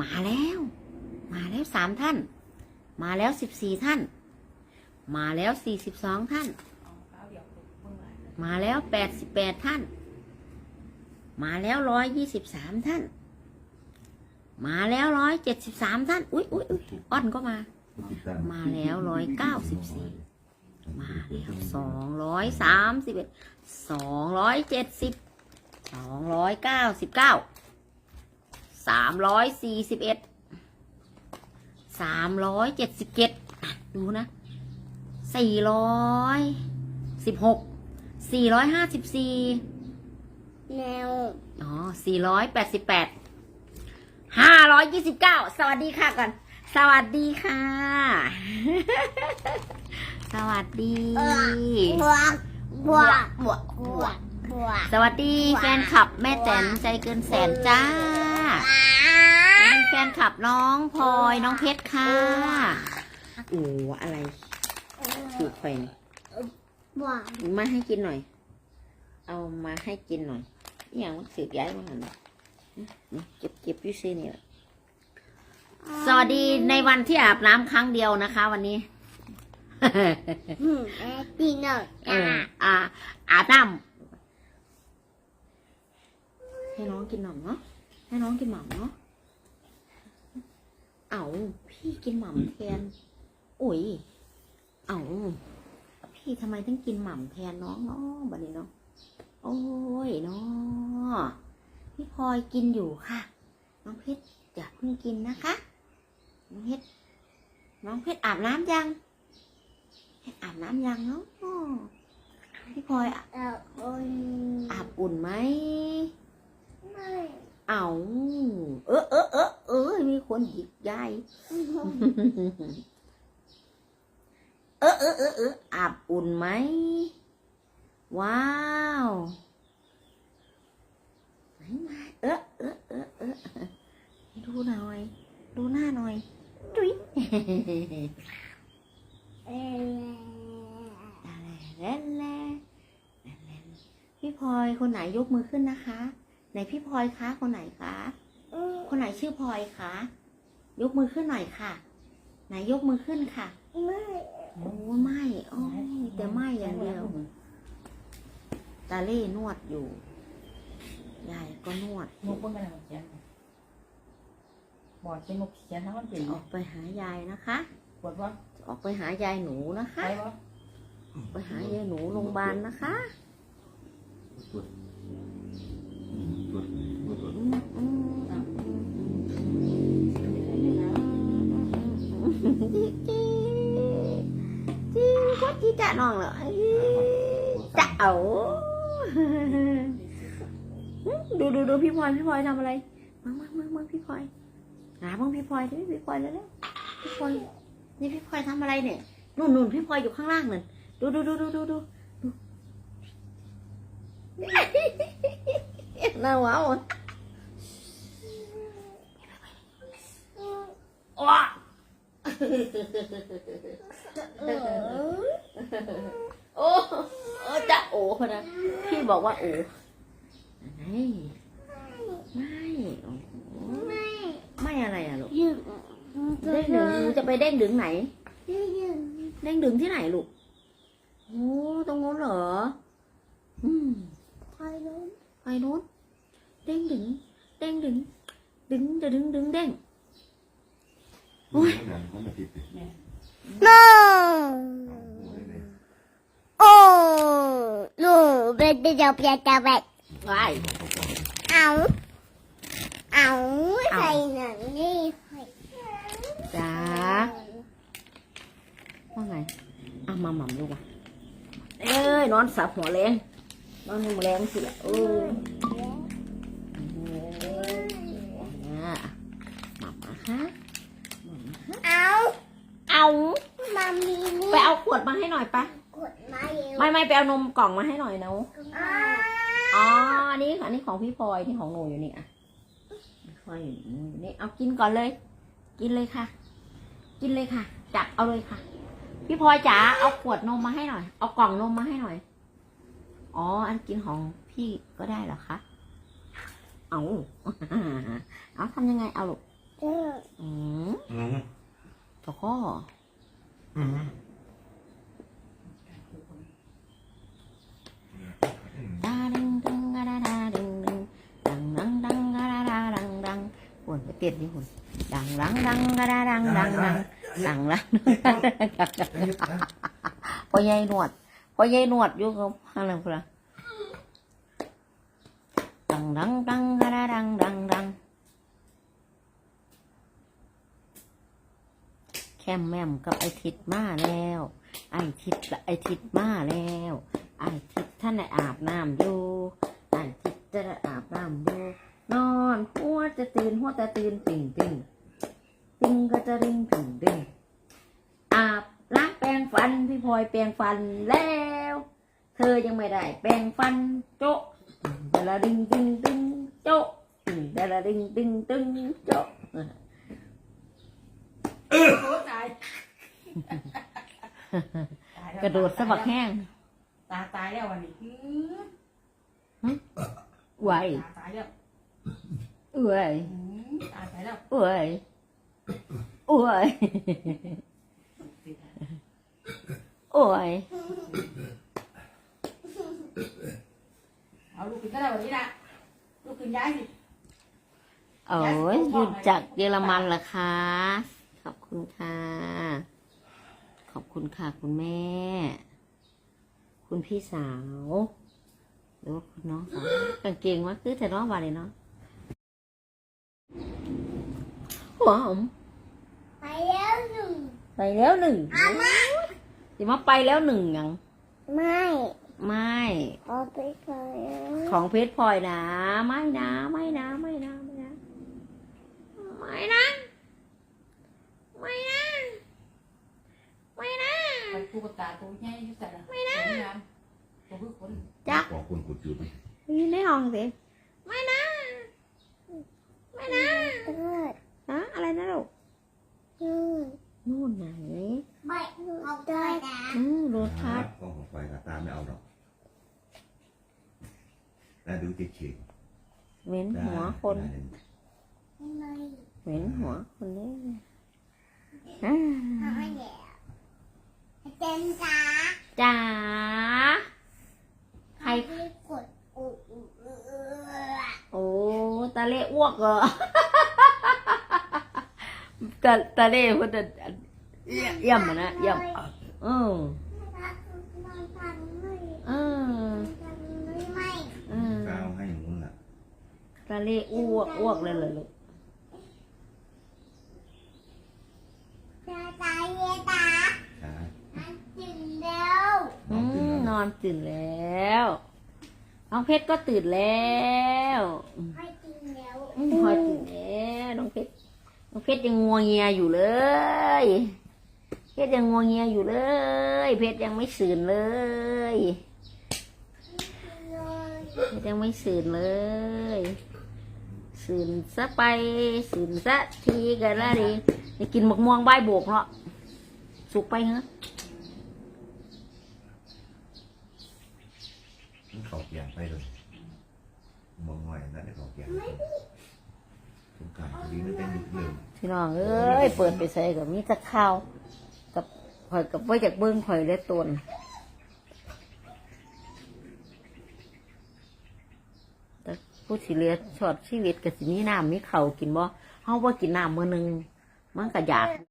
มาแล้ว มาแล้วสามท่าน มาแล้วสิบสี่ท่าน มาแล้วสี่สิบสองท่าน มาแล้วแปดสิบแปดท่าน มาแล้วร้อยยี่สิบสามท่าน มาแล้วร้อยเจ็ดสิบสามท่าน อุ้ยอุ้ยอุ๊ยอ้อนก็มา มาแล้วร้อยเก้าสิบสี่มาแล้วสองร้อยสามสิบเอ็ดสองร้อยเจ็ดสิบสองร้อยเก้าสิบเก้า สามร้อยสี่สิบเอ็ดสามร้อยเจ็ดสิบเจ็ดดูนะสี่ร้อยสิบหกสี่ร้อยห้าสิบสี่แนวอ๋อสี่ร้อยแปดสิบแปดห้าร้อยยี่สิบเก้าสวัสดีค่ะก่อน สวัสดีค่ะ สวัสดีบวกบวกบวกบวกบวกสวัสดีแฟนคลับแม่แตนใจเกินแสนจ้า เป็นแฟนคลับน้องพลอยน้องเพชรค่ะโอ้อะไรถือไฟนี่บวกมาให้กินหน่อย เอามาให้กินหน่อยอหย่างมันสืบย้ายมาหันน่ะนี่เก็บเก็บอยูซีนี่แหละสวัสดีในวันที่อาบน้ำครั้งเดียวนะคะ วันนี้อืมแม่ตีนอะเอออ่าอาบน้ำให้น้องกินหม่ำเนาะ ให้น้องกินหม่ำเนาะ เอาพี่กินหม่ำแทนโอ้ย เอาพี่ทำไมต้องกินหม่ำแทนน้องเนาะบัดนี้เนาะ โอ้ยเนาะพี่พลอยกินอยู่ค่ะ น้องเพชรอย่าเพิ่งกินนะคะ น้องเพชร น้องเพชรอาบน้ำยังเพชรอาบน้ำยังเนาะพี่พลอยอะเออคนอาบอุ่นไหมไม่ เอาเออเออเออเออมีคนหยิกยายเออเออเออเอออาบอุ่นไหม ว้าวไหนมาเออเออเออเออให้ดูหน่อย ดูหน้าหน่อยจุ๊ยเออแล่นแล่แล่นแล่นพี่พลอยคนไหนยกมือขึ้นนะคะ ไหนพี่พลอยคะคนไหนคะอืมคนไหนชื่อพลอยคะยกมือขึ้นหน่อยค่ะ ไหนยกมือขึ้นค่ะ ไม่โอ้ไม่โอ้ยแต่ไม่อย่างเดียวตาเล่นวดอยู่ยายก็นวดนกเบิ่งกันเขียนบอกเป็นนกเขียนทั้งมันเป็นออกไปหายายนะคะปวดว่าออกไปหายายหนูนะคะไปว่าไปหายายหนูโรงพยาบาลนะคะ ก็จีจะน้องเหรอจะเอาดูดูดูพี่พลอยพี่พลอยทำอะไรมามามามาพี่พลอยหาบ้างพี่พลอยดิพี่พลอยแล้วพี่พลอยนี่พี่พลอยทำอะไรเนี่ยนู่นนู่นพี่พลอยอยู่ข้างล่างนั่นดูดูดูดูดูดูดูน่าว้าวอะ ว้าเออโอ้โอ้จะโอ้คนนะพี่บอกว่าโอ้ไม่ไม่โอ้โหไม่ไม่อะไรอะลูกยืนเด้งดึงหนูจะไปเด้งดึงไหนยืนยืนเด้งดึงที่ไหนลูกโอ้ตรงโน้นเหรอ อืมคอยรู้ไปโน้นเด้งดึงเด้งดึงดึงจะดึงดึงเด้งโอ้ยมันมาติดเลย no โอ้หนู เป็นเจ้าเปียเจ้าแบบไปเอาเอาใส่หนังนี่จ้าว่าไงเอามาหม่ำลูกอะเอ้ยนอนสับหัวแรงนอนหัวแรงสิล่ะเออเนี่ยหม่ำนะคะหม่ำนะคะเอาเอามามีนี่ไปเอาขวดมาให้หน่อยปะกดมาเร็ว ไม่ไม่ไปเอานมกล่องมาให้หน่อยนะอ่าอ๋ออันนี้อันนี้ของพี่พลอยนี่ของหนูอยู่นี่อะพี่พลอยอยู่นี่เอากินก่อนเลย กินเลยค่ะ กินเลยค่ะ จับเอาเลยค่ะ พี่พลอยจ๋าเอาขวดนมมาให้หน่อย เอากล่องนมมาให้หน่อย อ๋อ อันกินของพี่ก็ได้เหรอคะเอาเอาทำยังไงเอาลูกจะอืมอืมตะข้ออืม ดาดึงดึงกะดาดาดึงดึงดังดังดังกะดาดาดังดังปวนไป เต้นนี่คุณดังดังดังกะดาดังดังดังดังดังพอใหญ่หนวดพอใหญ่หนวดอยู่กับอะไรพละดังดังดังกะดาดังดังดังแคมแม่มกับไอทิดมาแล้ว ไอทิดละไอทิดมาแล้วไอทิดท่านได้อาบน้ำอยู่ไอทิดจะได้อาบน้ำอยู่ นอนหัวจะตื่นหัวจะตื่นติ่งติ่งติ่งก็จะริงติ่งติ่งอาบล้างแปรงฟันพี่พลอยแปรงฟันแล้ว เธอยังไม่ได้ แปรงฟันโจ๊ะแต่ละดิงติงติงโจ๊ะแต่ละดิงติงติงโจ๊ะโอ้ตายตายแล้วกระโดดสะบักแห้ง ตาตายแล้ววันนี้อืมไหวตาตายแล้ว เอ้ยอืมตาตายแล้วเอ้ยเอ้ยเอ้ยเอาลูกขึ้นก็ได้วันนี้นะลูกขึ้นย้ายสิโอ้ยหยุดจากเยอรมันเหรอคะ ขอบคุณค่ะ ขอบคุณค่ะคุณแม่ คุณพี่สาว หรือว่าคุณน้องสาวกางเกงว่าคือแต่น้องวาเลยเนาะ หัวหอม ไปแล้วหนึ่งไปแล้วหนึ่งสิมาไปแล้วหนึ่งยัง ไม่ไม่เอาไปก่อนนะของเพชรพลอยนะ ไม่นะไม่นะไม่นะไม่นะไม่นะไม่นะไม่นะไปตุ๊กตาตัวใหญ่ที่สุดนะไม่นะตัวคือคนจักขอคนกดจุดอยู่ในห้องสิไม่นะไม่นะ เกิด ฮะอะไรนะลูก นู่นนู่นไหนไม่เอาได้นะอืมรถคัดก็ของไฟกับตาไม่เอาหรอกแล้วดูเฉยเหม็นๆหัวคนไม่เหม็นหัวคนนี้อ่าทำให้แย่เจนจ้าจ๋าใครที่กดอุดอุดอุดอุดโอ้ตาเล่อ้วกเหรอ ตาตาเล่พูดแต่เยี่ยมอะนะเยี่ยมเออมันทำไม่เออทำไม่ไม่เออก้าวให้อย่างนู้นแหละตาเล่อ้วกอ้วกเลยเลยลูกจะตายเยตาช้าอันจินเร็วน้อืองตื่นมแล้วนอนตื่นแล้ว น้องเพชรก็ตื่นแล้วอืมให้จินเร็วอืมพลอยตื่นแล้ว น้องเพชร น้องเพชรยังงัวเงียอยู่เลย เพชรยังงัวเงียอยู่เลย เพชรยังไม่สื่นเลยเพชรยังไม่สื่นเลย สื่นซะไปสื่นซะทีกันละดินี่กินหมกม่วงใบโบกเนาะสุกไปเหรอเขาเกียงไปเลยมองหน่อยนั่นได้เขาเกียง พี่นเป็นเรื่องพี่น้องเอ้ยเปิดไปใส่กับมีตะข้าวกับข่อยกับไว้จากเบิ้งข่อยได้ตนแต่ผู้สิเลียชอดชีวิตกับสิมีน้ำมีเขากินบ่เฮาบ่กินน้ำมือหนึงมันก็อยาก